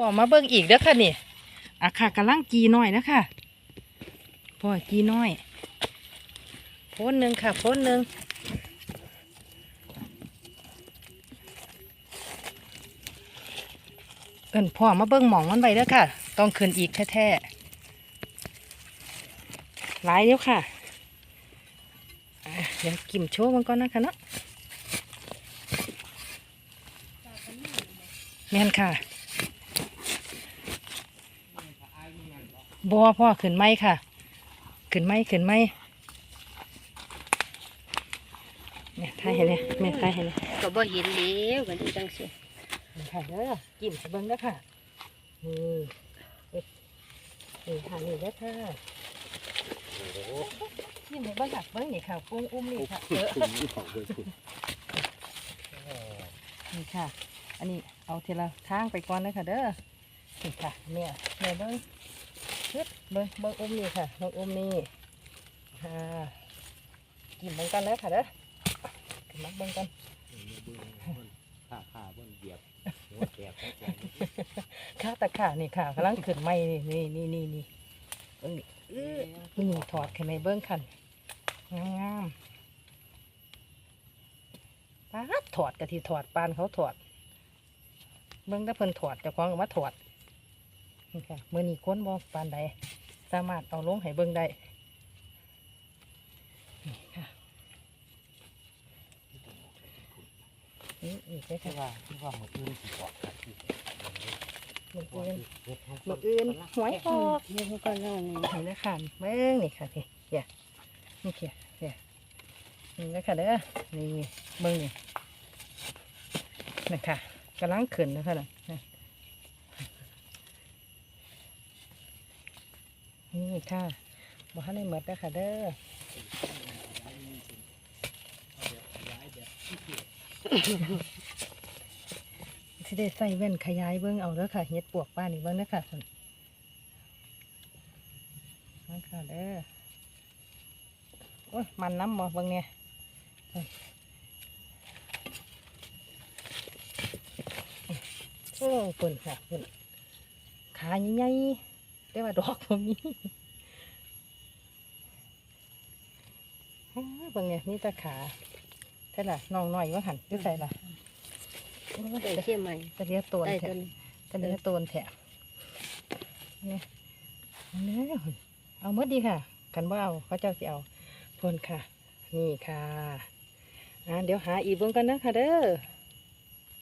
พ่อมาเบิ่งอีกเด้อค่ะนี่อาค่ะกำลังกีน้อยนะคะพ่อกีน้อยโพนหนึ่งค่ะโพนหนึ่งเอิ้นพ่อมาเบิ่งหมองมันไปเด้อค่ะ ต้องขึ้นอีกแท้ๆหลายเดียวค่ะอะเดี๋ยวกิ่มโชว์มันก่อนนะคะเนาะแม่นค่ะ บัวพ่อขึ้นไหมค่ะ ขึ้นไหมขึ้นไหมแม่ทายให้เลยแม่ทายให้เลยก็บ่เห็นแล้วกันจังสินี่ค่ะเด้อกินให้เบิ้งเด้อค่ะนี่เอ็ดนี่ค่ะนี่เด้อค่ะกินให้เบิ้งค่ะเบิ้งนี่ค่ะกุ้งอุ้มนี่ค่ะเออนี่ค่ะ อันนี้เอาทีละทางไปก่อนเลยค่ะเด้อนี่ค่ะเนี่ยแม่เบิ้ง ฮึดเบิ้งเบิ้งอุ้มนี่ค่ะเบิ้งอุ้มนี่ค่ะกินเบิ้งกันเลยค่ะเด้อกินมักเบิ้งกันข้าข้าบนเหยียบหัวแกบของแกข้าตะขานี่ค่ะกำลังขึ้นไม่นี่นี่นี่นี่เบิ้งนี่อื้อนี่ถอดขึ้นในเบิ้งคันงามปาถอดกะทิถอดปานเขาถอดเบิ้งถ้าเพิ่นถอดจะคว้าของมาถอด นี่ค่ะมือนี้ค้นบ่ปานใดสามารถเอาลงให้เบิ้งได้นี่ค่ะนี่อีกเลยที่ค่ะว่าที่ว่าหมดอื่นสิบอกครับที่มืออื่นมืออื่นหวยออกนี่มันก็แล้วนี่เห็นแล้วค่ะเบิ้งนี่ค่ะพี่เดี๋ยนี่เขียเดี๋ยนี่แล้วค่ะเด้อนี่เบิ้งนี่นี่ค่ะกำลังขึ้นนะคะน่ะ นี่ค่ะบอกให้ในเมดแล้ค่ะเด้อที่ได้ใส่แว่นขยายเบิ้องเอาแล้วค่ะเฮ็ดปวกป้านี่เบิ้องเด้อค่ะนั่นค่ะเด้อโอ้ยมันน้ำบ่เบางเนี่ยเอ้ยโอ้ปุ่นค่ะปุ่นขาใหญ่ๆ แต่ว่าดอกบ่มีอ้าเบางเนี่ยนี่ตาขาใช่ล่ะน้องน้อยว่าหันอยุ่ใส่ล่ะโอ้ยได้เที่ยใหม่จะเรียกตัวได้แถตัวมนี้จะเรียกตัวแถมเนี่ยเอาเนื้อเอาเมื่อดีค่ะ กันว่าเอาเขาเจ้าสิเอาพนค่ะ นี่ค่ะอ่าเดี๋ยวหาอีกเบิ่งกันนะค่ะเด้อ